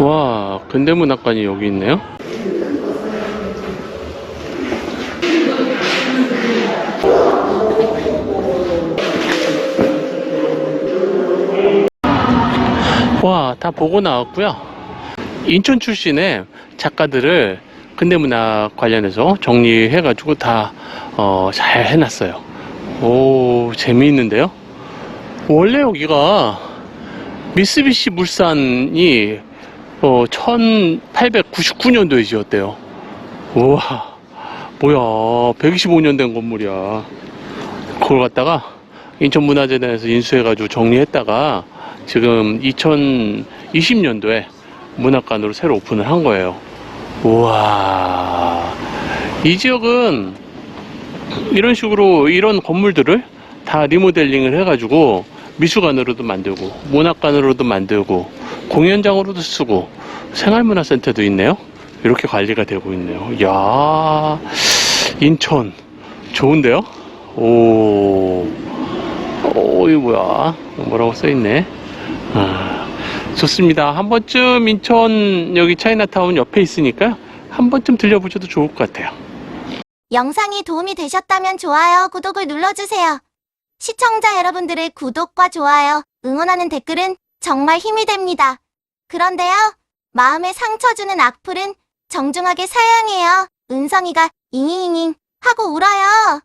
와, 근대문학관이 여기 있네요. 와, 다 보고 나왔고요. 인천 출신의 작가들을 근대문학 관련해서 정리해가지고 다, 어, 잘 해놨어요. 오, 재미있는데요? 원래 여기가 미쓰비시 물산이 어, 1899년도에 지었대요. 우와, 뭐야, 125년 된 건물이야. 그걸 갖다가 인천문화재단에서 인수해가지고 정리했다가 지금 2020년도에 문학관으로 새로 오픈을 한 거예요. 우와, 이 지역은 이런 식으로 이런 건물들을 다 리모델링을 해가지고 미술관으로도 만들고 문학관으로도 만들고 공연장으로도 쓰고 생활문화센터도 있네요. 이렇게 관리가 되고 있네요. 야 인천 좋은데요? 오, 오 이거 뭐야? 뭐라고 써있네. 아, 좋습니다. 한 번쯤 인천 여기 차이나타운 옆에 있으니까 한 번쯤 들려보셔도 좋을 것 같아요. 영상이 도움이 되셨다면 좋아요, 구독을 눌러주세요. 시청자 여러분들의 구독과 좋아요, 응원하는 댓글은 정말 힘이 됩니다. 그런데요, 마음에 상처 주는 악플은 정중하게 사양해요. 은성이가 잉잉잉잉 하고 울어요.